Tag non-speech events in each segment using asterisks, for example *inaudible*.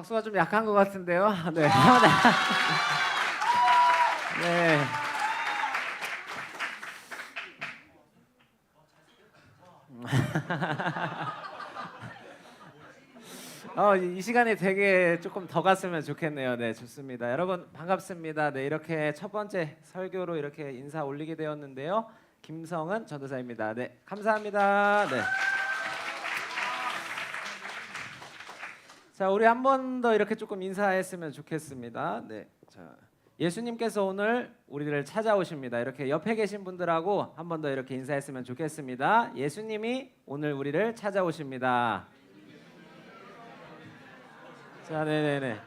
박수가 좀 약한 것 같은데요. *laughs* 네. *laughs* 네. 어, 이이 시간이 되게 조금 더 갔으면 좋겠네요. 네, 좋습니다. 여러분 반갑습니다. 네, 이렇게 첫 번째 설교로 이렇게 인사 올리게 되었는데요. 김성은 전도사입니다. 네, 감사합니다. 네. 자, 우리 한 번 더 이렇게 조금 인사했으면 좋겠습니다. 네, 자, 예수님께서 오늘 우리를 찾아오십니다. 이렇게 옆에 계신 분들하고 한 번 더 이렇게 인사했으면 좋겠습니다. 예수님이 오늘 우리를 찾아오십니다. 자, 네 네 네.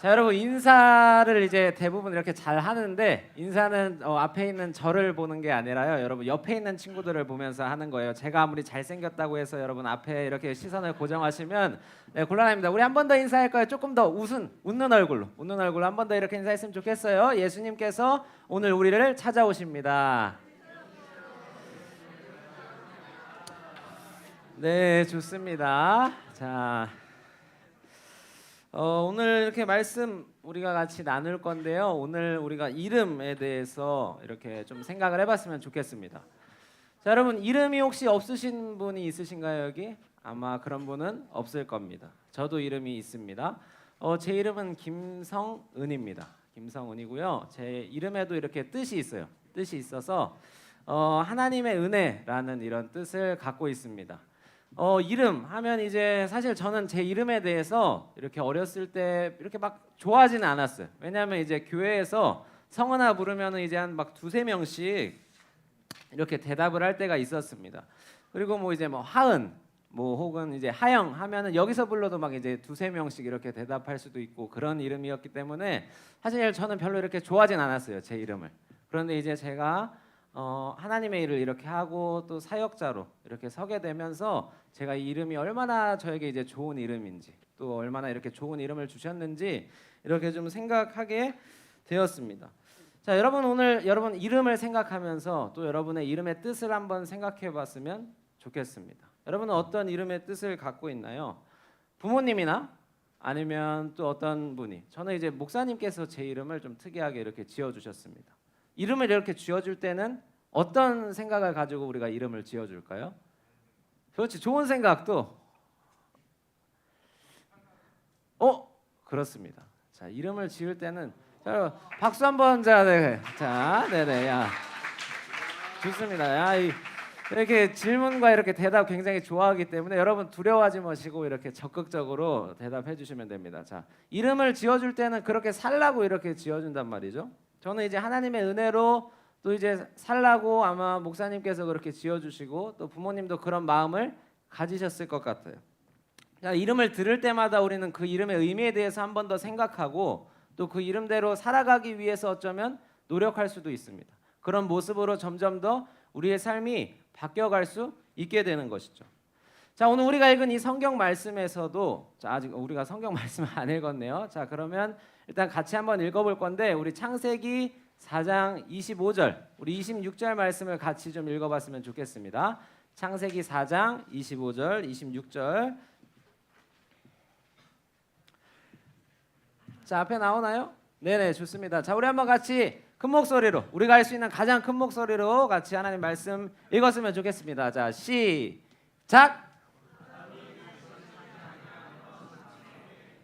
자, 여러분 인사를 이제 대부분 이렇게 잘 하는데 인사는 어, 앞에 있는 저를 보는 게 아니라요. 여러분 옆에 있는 친구들을 보면서 하는 거예요. 제가 아무리 잘 생겼다고 해서 여러분 앞에 이렇게 시선을 고정하시면 네, 곤란합니다. 우리 한 번 더 인사할까요? 조금 더 웃은 웃는 얼굴로 웃는 얼굴로 한 번 더 이렇게 인사했으면 좋겠어요. 예수님께서 오늘 우리를 찾아오십니다. 네, 좋습니다. 자, 어, 오늘 이렇게 말씀 우리가 같이 나눌 건데요. 오늘 우리가 이름에 대해서 이렇게 좀 생각을 해봤으면 좋겠습니다. 자, 여러분 이름이 혹시 없으신 분이 있으신가요 여기? 아마 그런 분은 없을 겁니다. 저도 이름이 있습니다. 어, 제 이름은 김성은입니다. 김성은이고요. 제 이름에도 이렇게 뜻이 있어요. 뜻이 있어서 어, 하나님의 은혜라는 이런 뜻을 갖고 있습니다. 어 이름 하면 이제 사실 저는 제 이름에 대해서 이렇게 어렸을 때 이렇게 막 좋아하지는 않았어요. 왜냐하면 이제 교회에서 성은아 부르면은 이제 한 막 두세 명씩 이렇게 대답을 할 때가 있었습니다. 그리고 뭐 이제 뭐 하은 뭐 혹은 이제 하영 하면은 여기서 불러도 막 이제 두세 명씩 이렇게 대답할 수도 있고 그런 이름이었기 때문에 사실 저는 별로 이렇게 좋아하진 않았어요 제 이름을. 그런데 이제 제가 어, 하나님의 일을 이렇게 하고 또 사역자로 이렇게 서게 되면서 제가 이 이름이 얼마나 저에게 이제 좋은 이름인지 또 얼마나 이렇게 좋은 이름을 주셨는지 이렇게 좀 생각하게 되었습니다. 자, 여러분 오늘 여러분 이름을 생각하면서 또 여러분의 이름의 뜻을 한번 생각해 봤으면 좋겠습니다. 여러분은 어떤 이름의 뜻을 갖고 있나요? 부모님이나 아니면 또 어떤 분이 저는 이제 목사님께서 제 이름을 좀 특이하게 이렇게 지어 주셨습니다. 이름을 이렇게 지어줄 때는 어떤 생각을 가지고 우리가 이름을 지어줄까요? 그렇지 좋은 생각도 어 그렇습니다. 자 이름을 지을 때는 자 박수 한번 자 네. 자 네네 야 좋습니다. 야 이, 이렇게 질문과 이렇게 대답 굉장히 좋아하기 때문에 여러분 두려워하지 마시고 이렇게 적극적으로 대답해 주시면 됩니다. 자 이름을 지어줄 때는 그렇게 살라고 이렇게 지어준단 말이죠. 저는 이제 하나님의 은혜로 또 이제 살라고 아마 목사님께서 그렇게 지어주시고 또 부모님도 그런 마음을 가지셨을 것 같아요. 자, 이름을 들을 때마다 우리는 그 이름의 의미에 대해서 한 번 더 생각하고 또 그 이름대로 살아가기 위해서 어쩌면 노력할 수도 있습니다. 그런 모습으로 점점 더 우리의 삶이 바뀌어갈 수 있게 되는 것이죠. 자 오늘 우리가 읽은 이 성경 말씀에서도 자, 아직 우리가 성경 *laughs* 말씀 안 읽었네요. 자 그러면 일단 같이 한번 읽어볼 건데 우리 창세기 4장 25절 우리 26절 말씀을 같이 좀 읽어봤으면 좋겠습니다. 창세기 4장 25절 26절 자 앞에 나오나요? 네네 좋습니다. 자 우리 한번 같이 큰 목소리로 우리가 할 수 있는 가장 큰 목소리로 같이 하나님 말씀 읽었으면 좋겠습니다. 자 시작.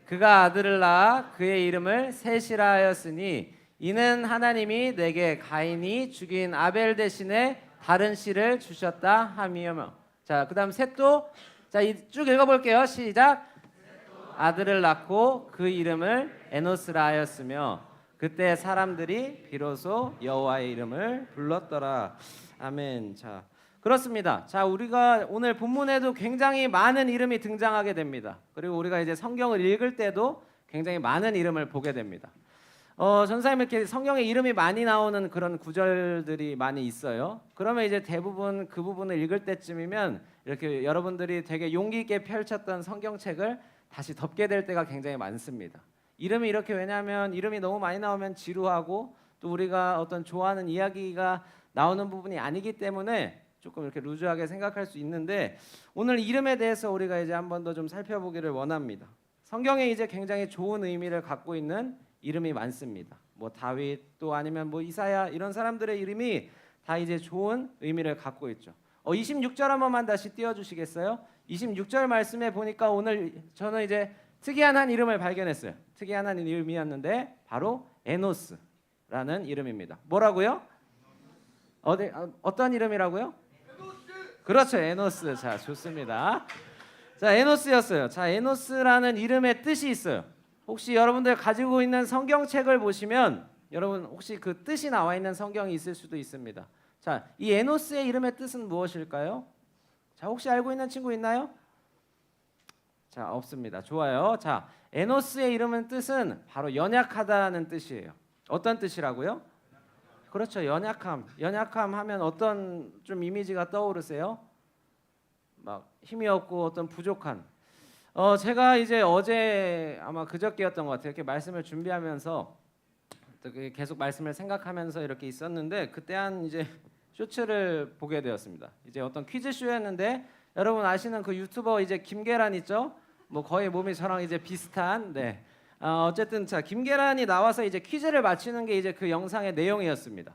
그가 아들을 낳아 그의 이름을 셋이라 하였으니 이는 하나님이 내게 가인이 죽인 아벨 대신에 다른 씨를 주셨다 함이며. 자 그다음 셋도 자쭉 읽어볼게요. 시작. 아들을 낳고 그 이름을 에노스라 하였으며 그때 사람들이 비로소 여호와의 이름을 불렀더라. 아멘. 자 그렇습니다. 자, 우리가 오늘 본문에도 굉장히 많은 이름이 등장하게 됩니다. 그리고 우리가 이제 성경을 읽을 때도 굉장히 많은 이름을 보게 됩니다. 어, 전사님 이렇게 성경에 이름이 많이 나오는 그런 구절들이 많이 있어요. 그러면 이제 대부분 그 부분을 읽을 때쯤이면 이렇게 여러분들이 되게 용기 있게 펼쳤던 성경책을 다시 덮게 될 때가 굉장히 많습니다. 이름이 이렇게 왜냐하면 이름이 너무 많이 나오면 지루하고 또 우리가 어떤 좋아하는 이야기가 나오는 부분이 아니기 때문에 조금 이렇게 루즈하게 생각할 수 있는데 오늘 이름에 대해서 우리가 이제 한 번 더 좀 살펴보기를 원합니다. 성경에 이제 굉장히 좋은 의미를 갖고 있는 이름이 많습니다. 뭐 다윗 또 아니면 뭐 이사야 이런 사람들의 이름이 다 이제 좋은 의미를 갖고 있죠. 어 26절 한 번만 다시 띄워 주시겠어요? 26절 말씀에 보니까 오늘 저는 이제 특이한 한 이름을 발견했어요. 특이한 한 이름이었는데 바로 에노스라는 이름입니다. 뭐라고요? 어디 어, 어떤 이름이라고요? 그렇죠. 에노스. 자, 좋습니다. 자, 에노스였어요. 자, 에노스라는 이름의 뜻이 있어요. 혹시 여러분들 가지고 있는 성경책을 보시면 여러분 혹시 그 뜻이 나와 있는 성경이 있을 수도 있습니다. 자, 이 에노스의 이름의 뜻은 무엇일까요? 자, 혹시 알고 있는 친구 있나요? 자, 없습니다. 좋아요. 자, 에노스의 이름은 뜻은 바로 연약하다는 뜻이에요. 어떤 뜻이라고요? 그렇죠. 연약함. 연약함 하면 어떤 좀 이미지가 떠오르세요? 막 힘이 없고 어떤 부족한. 어 제가 이제 어제 아마 그저께였던 것 같아요. 이렇게 말씀을 준비하면서 또그 계속 말씀을 생각하면서 이렇게 있었는데 그때 한 이제 쇼츠를 보게 되었습니다. 이제 어떤 퀴즈 쇼였는데 여러분 아시는 그 유튜버 이제 김계란 있죠? 뭐 거의 몸이 저랑 이제 비슷한 네. 어, 어쨌든 자 김계란이 나와서 이제 퀴즈를 맞히는 게 이제 그 영상의 내용이었습니다.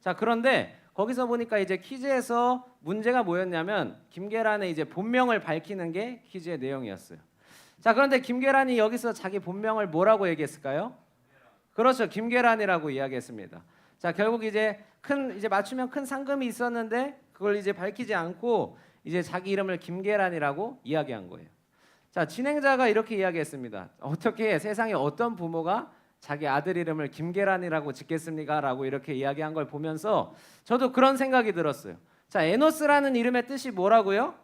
자 그런데 거기서 보니까 이제 퀴즈에서 문제가 뭐였냐면 김계란의 이제 본명을 밝히는 게 퀴즈의 내용이었어요. 자 그런데 김계란이 여기서 자기 본명을 뭐라고 얘기했을까요? 그렇죠 김계란이라고 이야기했습니다. 자 결국 이제 큰 이제 맞추면 큰 상금이 있었는데 그걸 이제 밝히지 않고 이제 자기 이름을 김계란이라고 이야기한 거예요. 자 진행자가 이렇게 이야기했습니다. 어떻게 세상에 어떤 부모가 자기 아들 이름을 김계란이라고 짓겠습니까?라고 이렇게 이야기한 걸 보면서 저도 그런 생각이 들었어요. 자 에노스라는 이름의 뜻이 뭐라고요?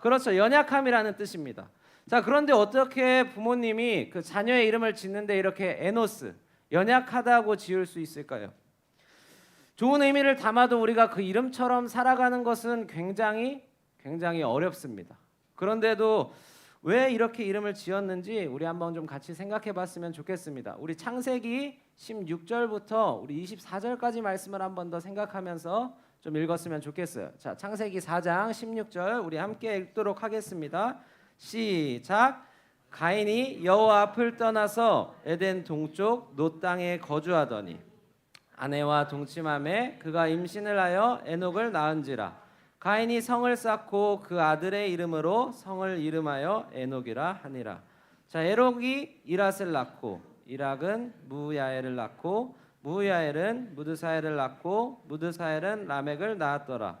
그렇죠 연약함이라는 뜻입니다. 자 그런데 어떻게 부모님이 그 자녀의 이름을 짓는데 이렇게 에노스 연약하다고 지을 수 있을까요? 좋은 의미를 담아도 우리가 그 이름처럼 살아가는 것은 굉장히 굉장히 어렵습니다. 그런데도 왜 이렇게 이름을 지었는지 우리 한번 좀 같이 생각해 봤으면 좋겠습니다. 우리 창세기 16절부터 우리 24절까지 말씀을 한번 더 생각하면서 좀 읽었으면 좋겠어요. 자, 창세기 4장 16절 우리 함께 읽도록 하겠습니다. 시작. 가인이 여호와 앞을 떠나서 에덴 동쪽 노 땅에 거주하더니 아내와 동침함에 그가 임신을 하여 에녹을 낳은지라 가인이 성을 쌓고 그 아들의 이름으로 성을 이름하여 에녹이라 하니라. 자 에녹이 이랏을 낳고 이락은 무야엘을 낳고 무야엘은 무드사엘을 낳고 무드사엘은 라멕을 낳았더라.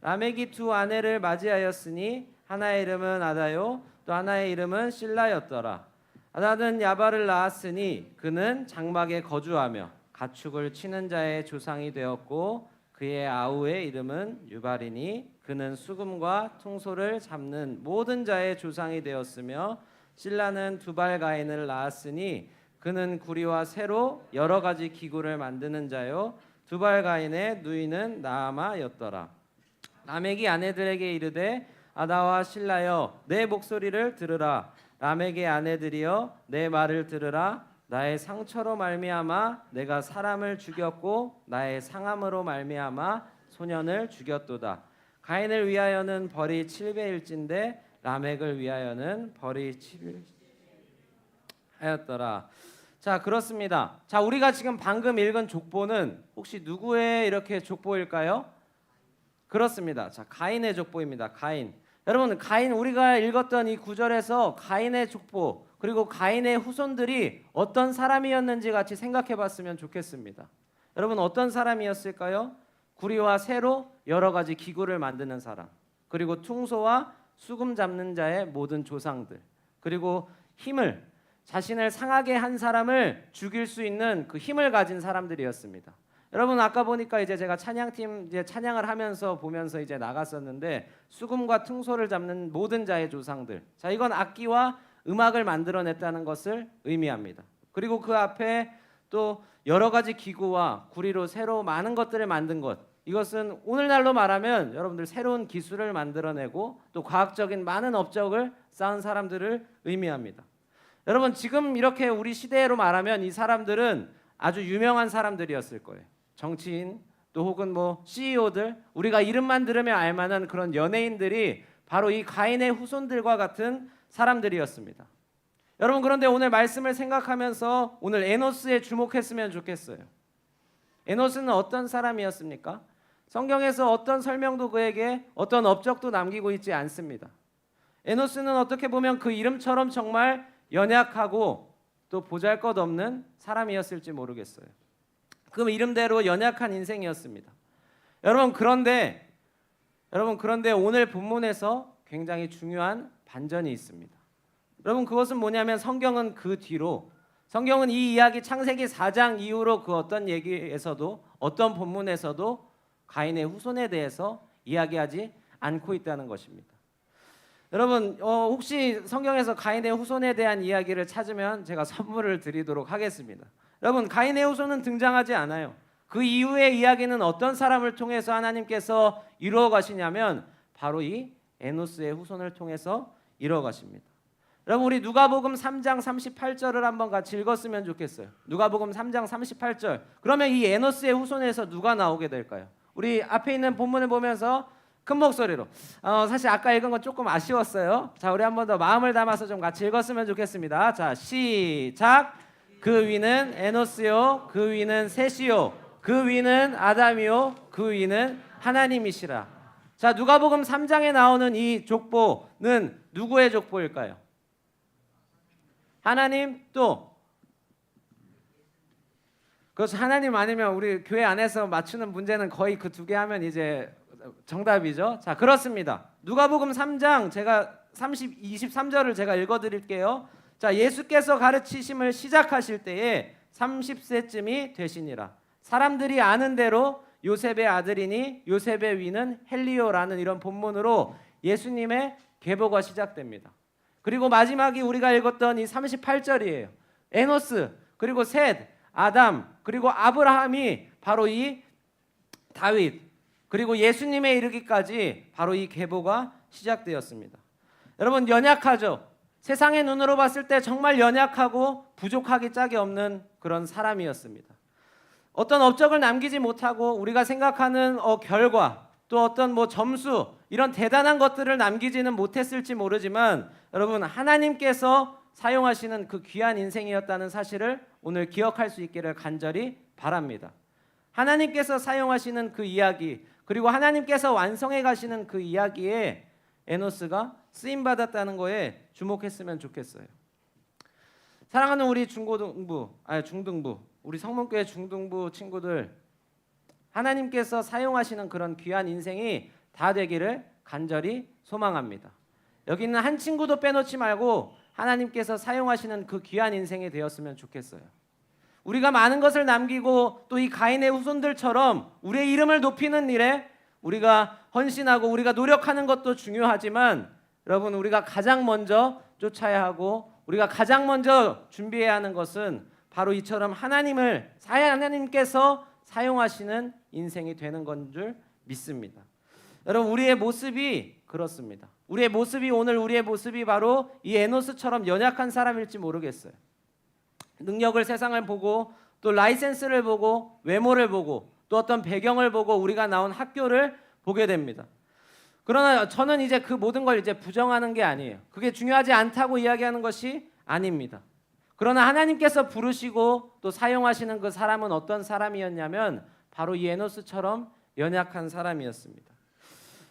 라멕이 두 아내를 맞이하였으니 하나의 이름은 아다요 또 하나의 이름은 실라였더라. 아다는 야발을 낳았으니 그는 장막에 거주하며 가축을 치는 자의 조상이 되었고 그의 아우의 이름은 유발이니 그는 수금과 퉁소를 잡는 모든 자의 조상이 되었으며 신라는 두발 가인을 낳았으니 그는 구리와 새로 여러 가지 기구를 만드는 자요. 두발 가인의 누이는 나아마였더라. 라멕이 아내들에게 이르되 아다와 신라여 내 목소리를 들으라. 라멕의 아내들이여 내 말을 들으라 나의 상처로 말미암아 내가 사람을 죽였고 나의 상함으로 말미암아 소년을 죽였도다. 가인을 위하여는 벌이 7배일진데 라멕을 위하여는 벌이 7 하였더라. 자, 그렇습니다. 자, 우리가 지금 방금 읽은 족보는 혹시 누구의 이렇게 족보일까요? 그렇습니다. 자, 가인의 족보입니다. 가인. 여러분, 가인 우리가 읽었던 이 구절에서 가인의 족보 그리고 가인의 후손들이 어떤 사람이었는지 같이 생각해 봤으면 좋겠습니다. 여러분 어떤 사람이었을까요? 구리와 새로 여러 가지 기구를 만드는 사람. 그리고 퉁소와 수금 잡는 자의 모든 조상들. 그리고 힘을 자신을 상하게 한 사람을 죽일 수 있는 그 힘을 가진 사람들이었습니다. 여러분 아까 보니까 이제 제가 찬양팀 이제 찬양을 하면서 보면서 이제 나갔었는데 수금과 퉁소를 잡는 모든 자의 조상들. 자 이건 악기와 음악을 만들어냈다는 것을 의미합니다. 그리고 그 앞에 또 여러 가지 기구와 구리로 새로 많은 것들을 만든 것. 이것은 오늘날로 말하면 여러분들 새로운 기술을 만들어내고 또 과학적인 많은 업적을 쌓은 사람들을 의미합니다. 여러분 지금 이렇게 우리 시대로 말하면 이 사람들은 아주 유명한 사람들이었을 거예요. 정치인 또 혹은 뭐 CEO들 우리가 이름만 들으면 알만한 그런 연예인들이 바로 이 가인의 후손들과 같은 사람들이었습니다. 여러분 그런데 오늘 말씀을 생각하면서 오늘 에노스에 주목했으면 좋겠어요. 에노스는 어떤 사람이었습니까? 성경에서 어떤 설명도 그에게 어떤 업적도 남기고 있지 않습니다. 에노스는 어떻게 보면 그 이름처럼 정말 연약하고 또 보잘것없는 사람이었을지 모르겠어요. 그 이름대로 연약한 인생이었습니다. 여러분 그런데 여러분 그런데 오늘 본문에서 굉장히 중요한 반전이 있습니다. 여러분 그것은 뭐냐면 성경은 그 뒤로 성경은 이 이야기 창세기 4장 이후로 그 어떤 얘기에서도 어떤 본문에서도 가인의 후손에 대해서 이야기하지 않고 있다는 것입니다. 여러분 어, 혹시 성경에서 가인의 후손에 대한 이야기를 찾으면 제가 선물을 드리도록 하겠습니다. 여러분 가인의 후손은 등장하지 않아요. 그 이후의 이야기는 어떤 사람을 통해서 하나님께서 이루어 가시냐면 바로 이 에노스의 후손을 통해서 이루어 가십니다. 여러분 우리 누가복음 3장 38절을 한번 같이 읽었으면 좋겠어요. 누가복음 3장 38절. 그러면 이 에노스의 후손에서 누가 나오게 될까요? 우리 앞에 있는 본문을 보면서 큰 목소리로. 어, 사실 아까 읽은 건 조금 아쉬웠어요. 자, 우리 한 번 더 마음을 담아서 좀 같이 읽었으면 좋겠습니다. 자, 시작. 그 위는 에노스요, 그 위는 셋이요, 그 위는 아담이요, 그 위는 하나님이시라. 자, 누가복음 3장에 나오는 이 족보는 누구의 족보일까요? 하나님 또 그렇죠. 하나님 아니면 우리 교회 안에서 맞추는 문제는 거의 그 두 개 하면 이제 정답이죠. 자, 그렇습니다. 누가복음 3장 제가 30 23절을 제가 읽어 드릴게요. 자, 예수께서 가르치심을 시작하실 때에 30세쯤이 되시니라. 사람들이 아는 대로 요셉의 아들이니 요셉의 위는 헬리오라는 이런 본문으로 예수님의 계보가 시작됩니다. 그리고 마지막이 우리가 읽었던 이 38절이에요. 에노스 그리고 셋, 아담 그리고 아브라함이 바로 이 다윗 그리고 예수님에 이르기까지 바로 이 계보가 시작되었습니다. 여러분 연약하죠. 세상의 눈으로 봤을 때 정말 연약하고 부족하기 짝이 없는 그런 사람이었습니다. 어떤 업적을 남기지 못하고 우리가 생각하는 어, 결과 또 어떤 뭐 점수 이런 대단한 것들을 남기지는 못했을지 모르지만 여러분 하나님께서 사용하시는 그 귀한 인생이었다는 사실을 오늘 기억할 수 있기를 간절히 바랍니다. 하나님께서 사용하시는 그 이야기 그리고 하나님께서 완성해 가시는 그 이야기에 에노스가 쓰임 받았다는 거에 주목했으면 좋겠어요. 사랑하는 우리 중고등부, 아니 중등부, 우리 성문교회 중등부 친구들 하나님께서 사용하시는 그런 귀한 인생이 다 되기를 간절히 소망합니다. 여기 있는 한 친구도 빼놓지 말고 하나님께서 사용하시는 그 귀한 인생이 되었으면 좋겠어요. 우리가 많은 것을 남기고 또 이 가인의 후손들처럼 우리의 이름을 높이는 일에 우리가 헌신하고 우리가 노력하는 것도 중요하지만 여러분 우리가 가장 먼저 쫓아야 하고 우리가 가장 먼저 준비해야 하는 것은 바로 이처럼 하나님을 사야 하나님께서 사용하시는 인생이 되는 건 줄 믿습니다. 여러분 우리의 모습이 그렇습니다. 우리의 모습이 오늘 우리의 모습이 바로 이 에노스처럼 연약한 사람일지 모르겠어요. 능력을 세상을 보고 또 라이센스를 보고 외모를 보고 또 어떤 배경을 보고 우리가 나온 학교를 보게 됩니다. 그러나 저는 이제 그 모든 걸 이제 부정하는 게 아니에요. 그게 중요하지 않다고 이야기하는 것이 아닙니다. 그러나 하나님께서 부르시고 또 사용하시는 그 사람은 어떤 사람이었냐면 바로 이 에노스처럼 연약한 사람이었습니다.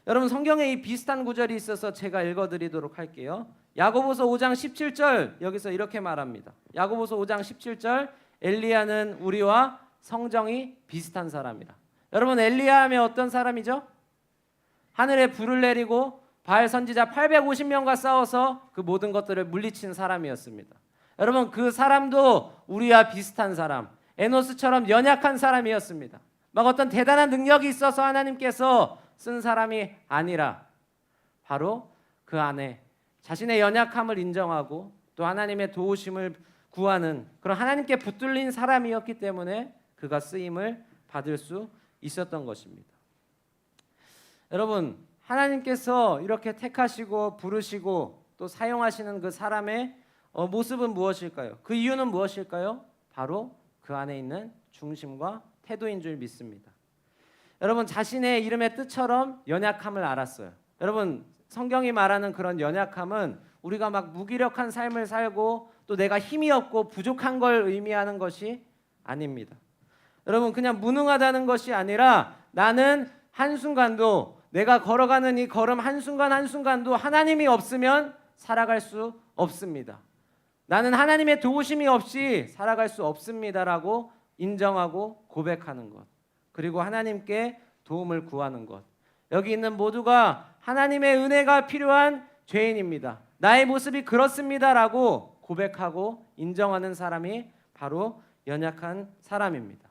여러분 성경에 이 비슷한 구절이 있어서 제가 읽어드리도록 할게요. 야고보서 5장 17절 여기서 이렇게 말합니다. 야고보서 5장 17절 엘리야는 우리와 성정이 비슷한 사람이라. 여러분 엘리야 하면 어떤 사람이죠? 하늘에 불을 내리고 바알 선지자 850명과 싸워서 그 모든 것들을 물리친 사람이었습니다. 여러분 그 사람도 우리와 비슷한 사람, 에노스처럼 연약한 사람이었습니다. 막 어떤 대단한 능력이 있어서 하나님께서 쓴 사람이 아니라 바로 그 안에 자신의 연약함을 인정하고 또 하나님의 도우심을 구하는 그런 하나님께 붙들린 사람이었기 때문에 그가 쓰임을 받을 수 있었던 것입니다. 여러분, 하나님께서 이렇게 택하시고 부르시고 또 사용하시는 그 사람의 어, 모습은 무엇일까요? 그 이유는 무엇일까요? 바로 그 안에 있는 중심과 태도인 줄 믿습니다. 여러분 자신의 이름의 뜻처럼 연약함을 알았어요. 여러분 성경이 말하는 그런 연약함은 우리가 막 무기력한 삶을 살고 또 내가 힘이 없고 부족한 걸 의미하는 것이 아닙니다. 여러분 그냥 무능하다는 것이 아니라 나는 한순간도 내가 걸어가는 이 걸음 한순간 한순간도 하나님이 없으면 살아갈 수 없습니다. 나는 하나님의 도우심이 없이 살아갈 수 없습니다라고 인정하고 고백하는 것. 그리고 하나님께 도움을 구하는 것. 여기 있는 모두가 하나님의 은혜가 필요한 죄인입니다. 나의 모습이 그렇습니다라고 고백하고 인정하는 사람이 바로 연약한 사람입니다.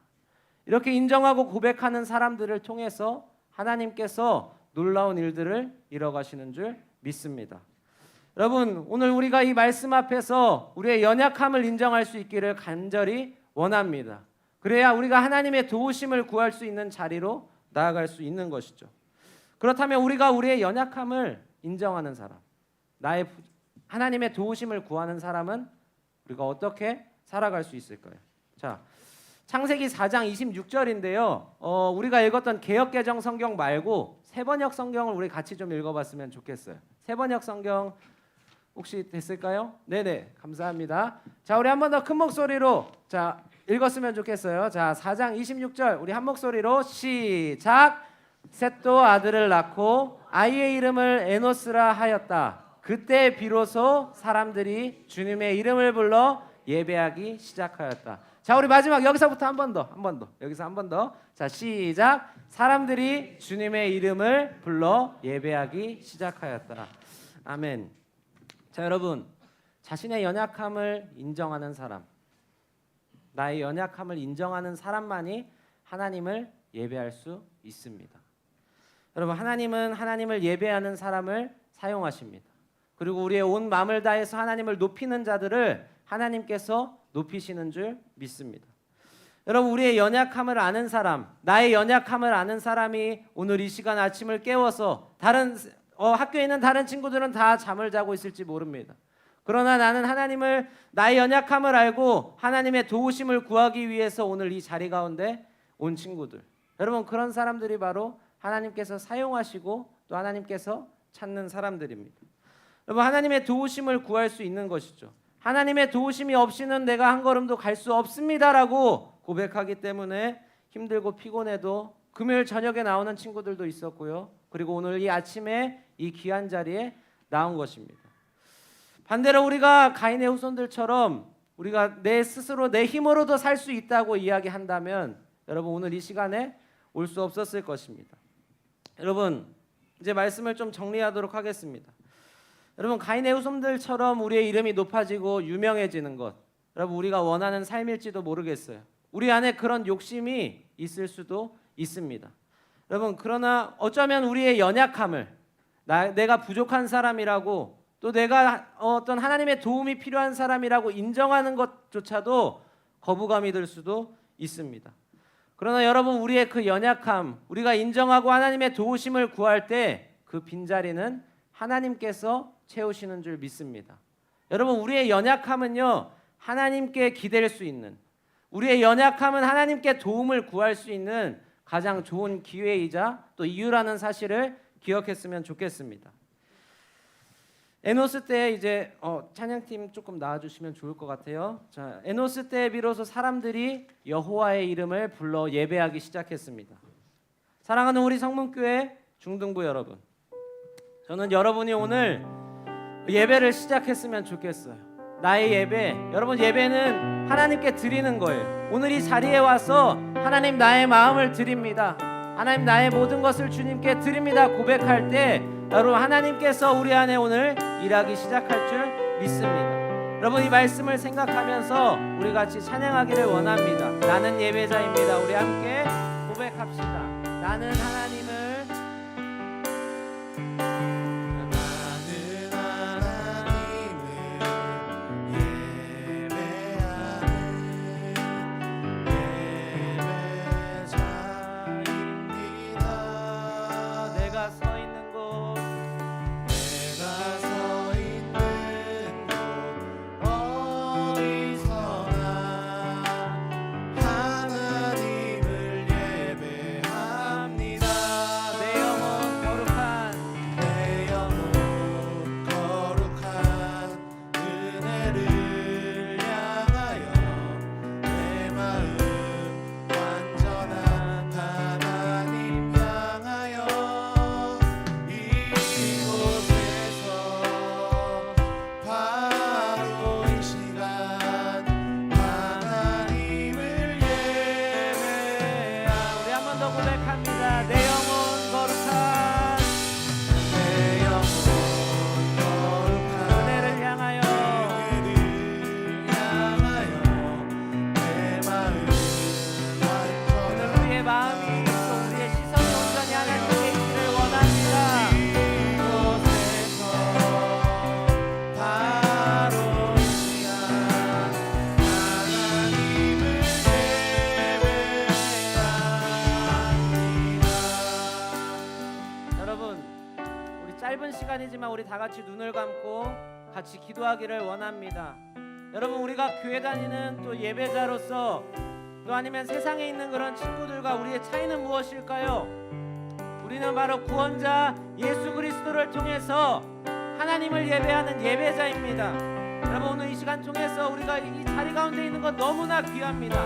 이렇게 인정하고 고백하는 사람들을 통해서 하나님께서 놀라운 일들을 이뤄가시는 줄 믿습니다. 여러분, 오늘 우리가 이 말씀 앞에서 우리의 연약함을 인정할 수 있기를 간절히 원합니다. 그래야 우리가 하나님의 도우심을 구할 수 있는 자리로 나아갈 수 있는 것이죠. 그렇다면 우리가 우리의 연약함을 인정하는 사람, 나의 부- 하나님의 도우심을 구하는 사람은 우리가 어떻게 살아갈 수 있을까요? 자, 창세기 4장 26절인데요. 어, 우리가 읽었던 개역개정 성경 말고 세번역 성경을 우리 같이 좀 읽어봤으면 좋겠어요. 세번역 성경 혹시 됐을까요? 네네 감사합니다. 자 우리 한 번 더 큰 목소리로 자 읽었으면 좋겠어요. 자 4장 26절 우리 한 목소리로 시작. 셋도 아들을 낳고 아이의 이름을 에노스라 하였다. 그때 비로소 사람들이 주님의 이름을 불러 예배하기 시작하였다. 자 우리 마지막 여기서부터 한 번 더, 한 번 더, 여기서 한 번 더. 자 시작. 사람들이 주님의 이름을 불러 예배하기 시작하였다. 아멘. 자 여러분 자신의 연약함을 인정하는 사람, 나의 연약함을 인정하는 사람만이 하나님을 예배할 수 있습니다. 여러분 하나님은 하나님을 예배하는 사람을 사용하십니다. 그리고 우리의 온 마음을 다해서 하나님을 높이는 자들을 하나님께서 높이시는 줄 믿습니다. 여러분 우리의 연약함을 아는 사람, 나의 연약함을 아는 사람이 오늘 이 시간 아침을 깨워서 다른 어, 학교에 있는 다른 친구들은 다 잠을 자고 있을지 모릅니다. 그러나 나는 하나님을 나의 연약함을 알고 하나님의 도우심을 구하기 위해서 오늘 이 자리 가운데 온 친구들. 여러분 그런 사람들이 바로 하나님께서 사용하시고 또 하나님께서 찾는 사람들입니다. 여러분 하나님의 도우심을 구할 수 있는 것이죠. 하나님의 도우심이 없이는 내가 한 걸음도 갈 수 없습니다라고 고백하기 때문에 힘들고 피곤해도 금요일 저녁에 나오는 친구들도 있었고요. 그리고 오늘 이 아침에 이 귀한 자리에 나온 것입니다. 반대로 우리가 가인의 후손들처럼 우리가 내 스스로 내 힘으로도 살 수 있다고 이야기한다면 여러분 오늘 이 시간에 올 수 없었을 것입니다. 여러분 이제 말씀을 좀 정리하도록 하겠습니다. 여러분 가인의 후손들처럼 우리의 이름이 높아지고 유명해지는 것 여러분 우리가 원하는 삶일지도 모르겠어요. 우리 안에 그런 욕심이 있을 수도 있습니다. 여러분 그러나 어쩌면 우리의 연약함을 나, 내가 부족한 사람이라고 또 내가 어떤 하나님의 도움이 필요한 사람이라고 인정하는 것조차도 거부감이 들 수도 있습니다. 그러나 여러분 우리의 그 연약함 우리가 인정하고 하나님의 도우심을 구할 때 그 빈자리는 하나님께서 채우시는 줄 믿습니다. 여러분 우리의 연약함은요 하나님께 기댈 수 있는 우리의 연약함은 하나님께 도움을 구할 수 있는 가장 좋은 기회이자 또 이유라는 사실을 기억했으면 좋겠습니다. 에노스 때 이제 어, 찬양팀 조금 나와주시면 좋을 것 같아요. 자, 에노스 때 비로소 사람들이 여호와의 이름을 불러 예배하기 시작했습니다. 사랑하는 우리 성문교회 중등부 여러분, 저는 여러분이 오늘 예배를 시작했으면 좋겠어요. 나의 예배, 여러분 예배는 하나님께 드리는 거예요. 오늘 이 자리에 와서 하나님 나의 마음을 드립니다. 하나님 나의 모든 것을 주님께 드립니다. 고백할 때 여러분 하나님께서 우리 안에 오늘 일하기 시작할 줄 믿습니다. 여러분 이 말씀을 생각하면서 우리 같이 찬양하기를 원합니다. 나는 예배자입니다. 우리 함께 고백합시다. 나는 하나님을 우리 다 같이 눈을 감고 같이 기도하기를 원합니다. 여러분 우리가 교회 다니는 또 예배자로서 또 아니면 세상에 있는 그런 친구들과 우리의 차이는 무엇일까요? 우리는 바로 구원자 예수 그리스도를 통해서 하나님을 예배하는 예배자입니다. 여러분 오늘 이 시간 통해서 우리가 이 자리 가운데 있는 건 너무나 귀합니다.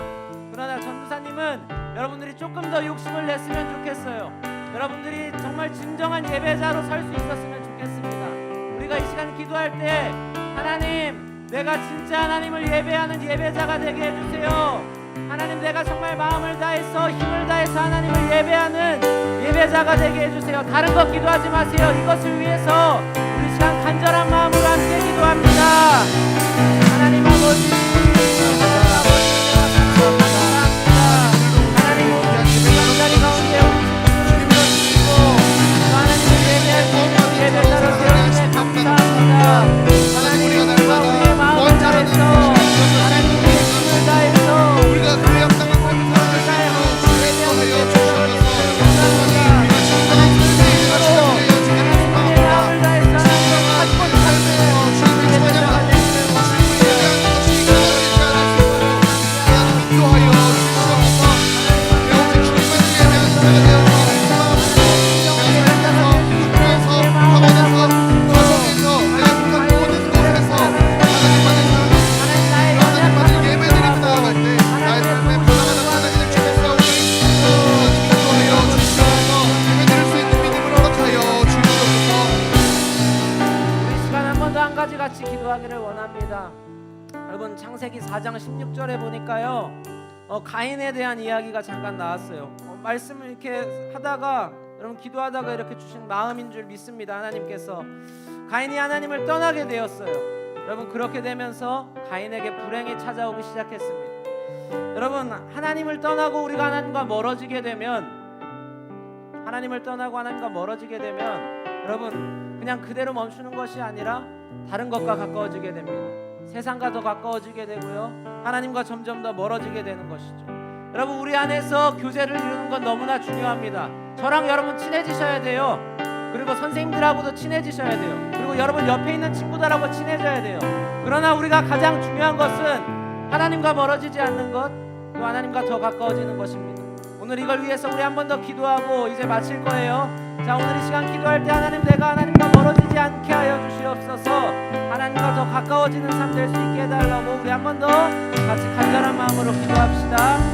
그러나 전도사님은 여러분들이 조금 더 욕심을 냈으면 좋겠어요. 여러분들이 정말 진정한 예배자로 설수 있었으면 좋겠습니다. 우리가 이 시간 기도할 때 하나님 내가 진짜 하나님을 예배하는 예배자가 되게 해주세요. 하나님 내가 정말 마음을 다해서 힘을 다해서 하나님을 예배하는 예배자가 되게 해주세요. 다른 것 기도하지 마세요. 이것을 위해서 우리 시간 간절한 마음으로 함께 기도합니다. 하나님 아버지 이렇게 하다가 여러분 기도하다가 이렇게 주신 마음인 줄 믿습니다. 하나님께서 가인이 하나님을 떠나게 되었어요. 여러분 그렇게 되면서 가인에게 불행이 찾아오기 시작했습니다. 여러분 하나님을 떠나고 우리가 하나님과 멀어지게 되면 하나님을 떠나고 하나님과 멀어지게 되면 여러분 그냥 그대로 멈추는 것이 아니라 다른 것과 가까워지게 됩니다. 세상과 더 가까워지게 되고요. 하나님과 점점 더 멀어지게 되는 것이죠. 여러분 우리 안에서 교제를 이루는 건 너무나 중요합니다. 저랑 여러분 친해지셔야 돼요. 그리고 선생님들하고도 친해지셔야 돼요. 그리고 여러분 옆에 있는 친구들하고 친해져야 돼요. 그러나 우리가 가장 중요한 것은 하나님과 멀어지지 않는 것, 또 하나님과 더 가까워지는 것입니다. 오늘 이걸 위해서 우리 한 번 더 기도하고 이제 마칠 거예요. 자 오늘 이 시간 기도할 때 하나님 내가 하나님과 멀어지지 않게 하여 주시옵소서. 하나님과 더 가까워지는 삶 될 수 있게 해달라고 우리 한 번 더 같이 간절한 마음으로 기도합시다.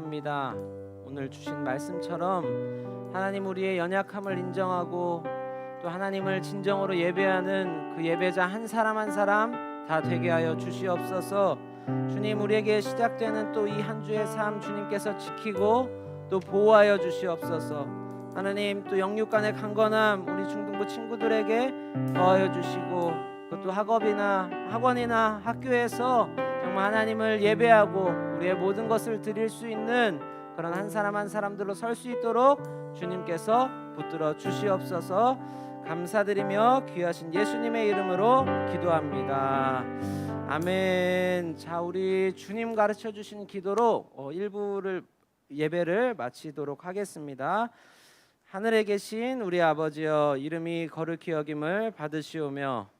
감사합니다. 오늘 주신 말씀처럼 하나님 우리의 연약함을 인정하고 또 하나님을 진정으로 예배하는 그 예배자 한 사람 한 사람 다 되게 하여 주시옵소서. 주님 우리에게 시작되는 또 이 한 주의 삶 주님께서 지키고 또 보호하여 주시옵소서. 하나님 또 영육 간의 강건함 우리 중등부 친구들에게 더하여 주시고 그것도 학업이나 학원이나 학교에서 정말 하나님을 예배하고 우리의 모든 것을 드릴 수 있는 그런 한 사람 한 사람들로 설 수 있도록 주님께서 붙들어 주시옵소서 감사드리며 귀하신 예수님의 이름으로 기도합니다. 아멘. 자, 우리 주님 가르쳐 주신 기도로 어, 일부를 예배를 마치도록 하겠습니다. 하늘에 계신 우리 아버지여 이름이 거룩히 여김을 받으시오며